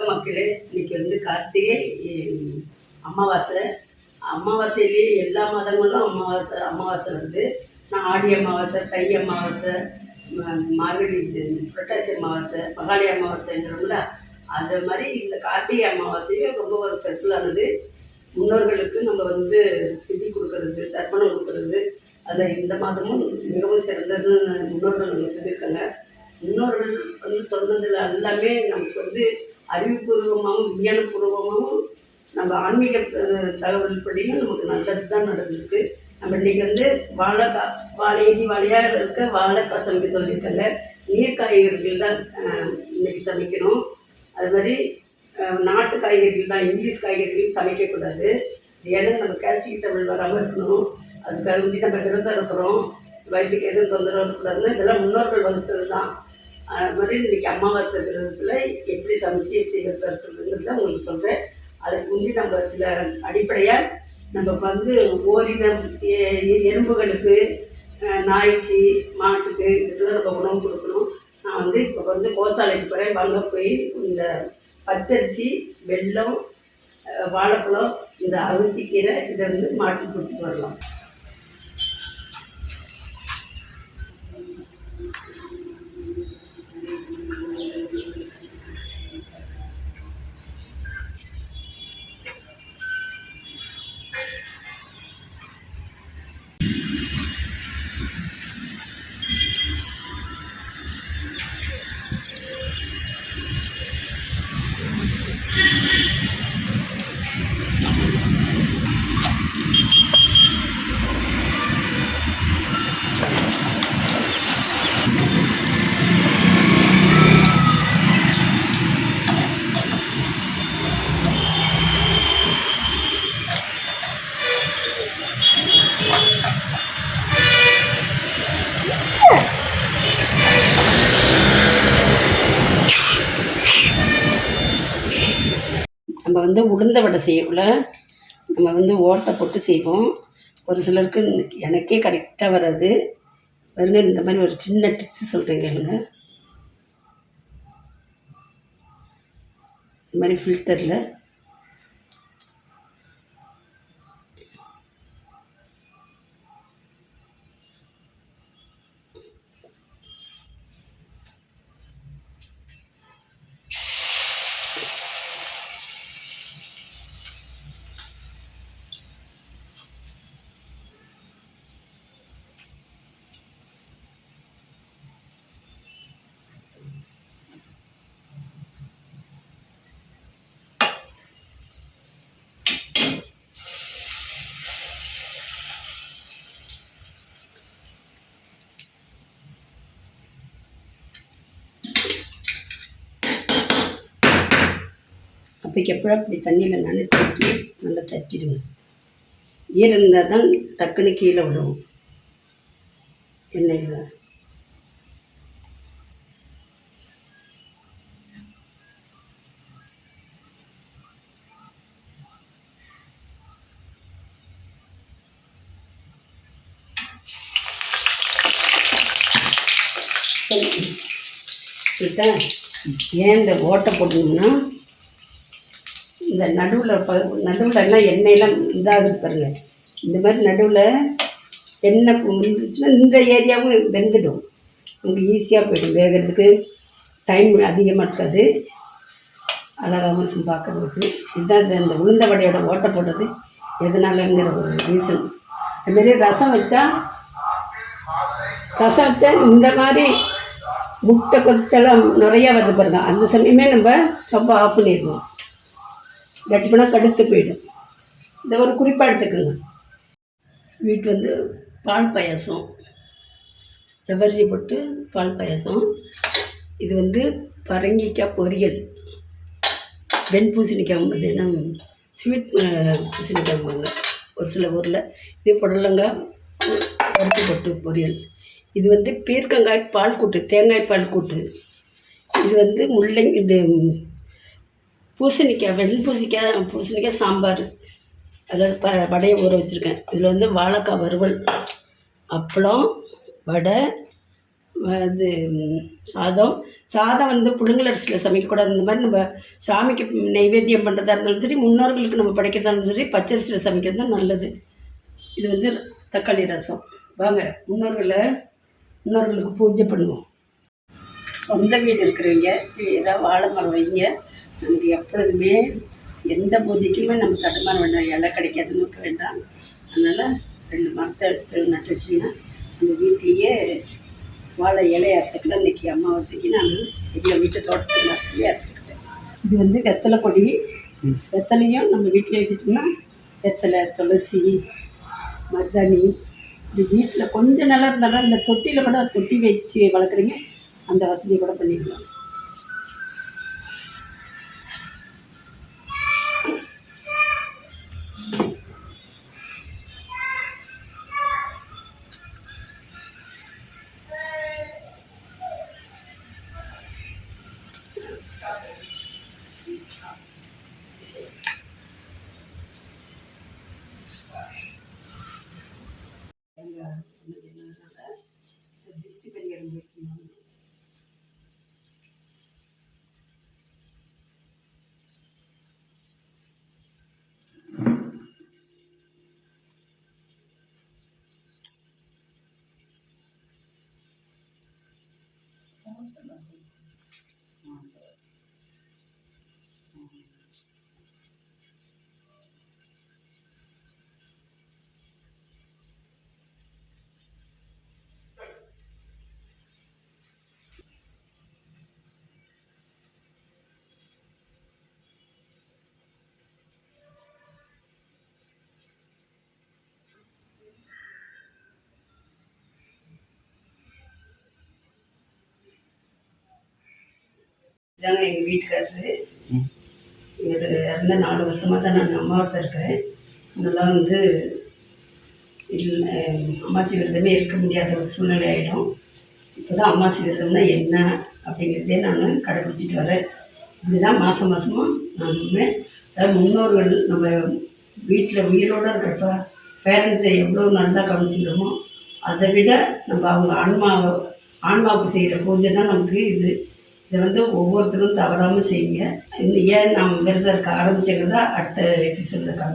மக்களே இன்னைக்கு வந்து கார்த்திகை அமாவாசை. அமாவாசையிலேயே எல்லா மதங்களும் அமாவாசை அமாவாசை வருது நான் ஆடி அமாவாசை தை அமாவாசை மார்கழி புரட்டாசி அமாவாசை மகாளி அமாவாசைன்றோம்ல அது மாதிரி இந்த கார்த்திகை அமாவாசையும் ரொம்ப ஒரு ஸ்பெஷலானது முன்னோர்களுக்கு நம்ம வந்து திதி கொடுக்கறது தர்ப்பணம் கொடுக்கறது அதில் இந்த மாதமும் மிகவும் சிறந்ததுன்னு முன்னோர்கள் நம்ம சொல்லியிருக்காங்க. முன்னோர்கள் வந்து சொன்னதில் எல்லாமே நமக்கு வந்து அறிவுபூர்வமாகவும் விஞ்ஞானபூர்வமாகவும் நம்ம ஆன்மீக தகவல் படியும் நமக்கு நல்லது தான் நடந்திருக்கு. நம்ம இன்றைக்கி வந்து வாழைக்காய் வாழையடி வாழையாக இருக்க வாழைக்காய் சமைக்க சொல்லியிருக்காங்க. நீர் காய்கறிகள் தான் இன்றைக்கி இன்னைக்கு சமைக்கணும். அது மாதிரி நாட்டு காய்கறிகள் தான் இங்கிலீஷ் காய்கறிகள் சமைக்கக்கூடாது. ஏன்னா நம்ம கால்சியம் டபுள் வராமல் இருக்கணும். அதுக்காக வந்து நம்ம விரதம் இருக்கிறோம். வயிற்றுக்கு எதுவும் தொந்தரவு இருக்கக்கூடாதுன்னு இதெல்லாம் முன்னோர்கள் வகுத்தது தான் அது மாதிரி இன்றைக்கி அமாவாசை விரதத்தில் எப்படி சமைச்சு எப்படி விரதம் உங்களுக்கு சொல்கிறேன் அதுக்கு முந்தி நம்ம சில அடிப்படையாக நம்ம வந்து ஓரினம் எறும்புகளுக்கு நாய்க்கு மாட்டுக்கு இதுக்கெல்லாம் நம்ம உணவு கொடுக்கணும். நான் வந்து இப்போ வந்து கோசாலைக்கு போகிறேன் வாங்க போய் இந்த பச்சரிசி வெல்லம் வாழைப்பழம் இந்த அவுத்திக்கீரை இதை வந்து மாட்டுக்கு கொடுத்துட்டு வரலாம். நம்ம வந்து உளுந்த வடை செய்யக்குள்ள நம்ம வந்து ஓட்டை போட்டு செய்வோம். ஒரு சிலருக்கு எனக்கே கரெக்டாக வராது. பாருங்க இந்த மாதிரி ஒரு சின்ன டிப்ஸ் சொல்கிறேன் கேளுங்க. இந்த மாதிரி ஃபில்டரில் அப்போக்கு எப்போ இப்படி தண்ணியில் நனைச்சி நல்லா தட்டிடுங்க. ஈரம் இருந்தால் தான் டக்குன்னு கீழே விடுவோம் எண்ணெயில். ஏன் இந்த ஓட்டை போட்டோம்னா இந்த நடுவில் ப நடுவில் எண்ணெயெல்லாம் இதாகுது பாருங்க. இந்த மாதிரி நடுவில் எண்ணெய் இருந்துச்சுன்னா இந்த ஏரியாவும் வெந்துடும். உங்களுக்கு ஈஸியாக போயிடும் வேகிறதுக்கு. டைம் அதிகமாக இருக்காது. அழகாகவும் இருக்கும் பார்க்குறதுக்கு இதுதான் இந்த- உளுந்த வடையோட ஓட்டை போடுறது. எதனாலங்கிற ஒரு ரீசன் அதுமாரி ரசம் வச்சா ரசம் வச்சா இந்த மாதிரி முட்டை கொதிச்செல்லாம் நிறையா வருது பாருங்க. அந்த சமயமே நம்ம ஸ்டவ் ஆஃப் பண்ணிடுவோம். கட்டி கடுத்து போயிடும். இந்த ஒரு குறிப்பாக எடுத்துக்கோங்க. ஸ்வீட் வந்து பால் பாயாசம். ஜவ்வரிசி போட்டு பால் பாயாசம். இது வந்து பரங்கிக்காய் பொரியல். வெண் பூசணிக்காய் பார்த்தீங்கன்னா ஸ்வீட் பூசணிக்காய்பாங்க ஒரு சில ஊரில் இது புடலங்காய் பருப்பு போட்டு பொரியல். இது வந்து பீர்க்கங்காய் பால் கூட்டு தேங்காய் பால் கூட்டு. இது வந்து முள்ளங்கி இந்த பூசணிக்காய் வெண் பூசணிக்காய் பூசணிக்காய் சாம்பார். அதாவது ப வடையை ஊற வச்சுருக்கேன். இதில் வந்து வாழைக்காய் வறுவல். அப்பளம் வடை இது சாதம். சாதம் வந்து புழுங்கல் அரிசியில் சமைக்கக்கூடாது. இந்த மாதிரி நம்ம சாமிக்கு நைவேத்தியம் பண்ணுறதா இருந்தாலும் சரி முன்னோர்களுக்கு நம்ம படைக்கிறதா இருந்தாலும் சரி பச்சரிசியில் சமைக்கிறது தான் நல்லது. இது வந்து தக்காளி ரசம். வாங்க முன்னோர்களை முன்னோர்களுக்கு பூஜை பண்ணுவோம். சொந்த வீடு இருக்கிறவங்க ஏதாவது வாழை மரம் வைங்க. நமக்கு எப்பொழுதுமே எந்த பூஜைக்குமே நம்ம தடுமாற வேண்டாம். இலை கிடைக்காதுன்னு வேண்டாம். அதனால் ரெண்டு மரத்தை எடுத்து நட்டு வச்சிங்கன்னா நம்ம வீட்லேயே வாழை இலையை அறுத்துக்கலாம் இன்றைக்கி அமாவாசைக்கு நான் எங்கள் வீட்டு தோட்டத்து மரத்துலேயே அறுத்துக்கிட்டேன். இது வந்து வெத்தலை கொடி. வெத்தலையும் நம்ம வீட்டிலே வச்சுட்டோம்னா வெத்தலை துளசி மருதாணி. இப்படி வீட்டில் கொஞ்சம் நிலம் இருந்தாலும் இந்த தொட்டியில் கூட தொட்டி வச்சு வளர்க்குறீங்க. அந்த வசதியை கூட பண்ணிக்கலாம். இதாங்க எங்கள் வீட்டுக்காரரு. இவர் இறந்த நாலு வருஷமாக தான் நான் அமாவாசை இருக்கிறேன். அதெல்லாம் வந்து இல்லை அமாவாசை விரதமே இருக்க முடியாத ஒரு சூழ்நிலை ஆகிடும் இப்போ தான் அமாவாசை விரதம்னா என்ன அப்படிங்கிறதே நான் கடைப்பிடிச்சிட்டு வரேன். இப்படி தான் மாதம் மாதமாக நான் அதாவது முன்னோர்கள் நம்ம வீட்டில் உயிரோடு இருக்கிறப்ப பேரண்ட்ஸை எவ்வளோ நல்லா கவனிச்சுக்கிறோமோ அதை விட நம்ம அவங்க ஆன்மாவை ஆன்மாவுக்கு செய்கிற பூஜை தான் நமக்கு இது. இதை வந்து ஒவ்வொருத்தரும் தவறாமல் செய்யுங்க. இன்னும் ஏன் நாம் விரதம் இருக்க ஆரம்பிச்சுங்கிறத அடுத்த எபிசோடில் காணும்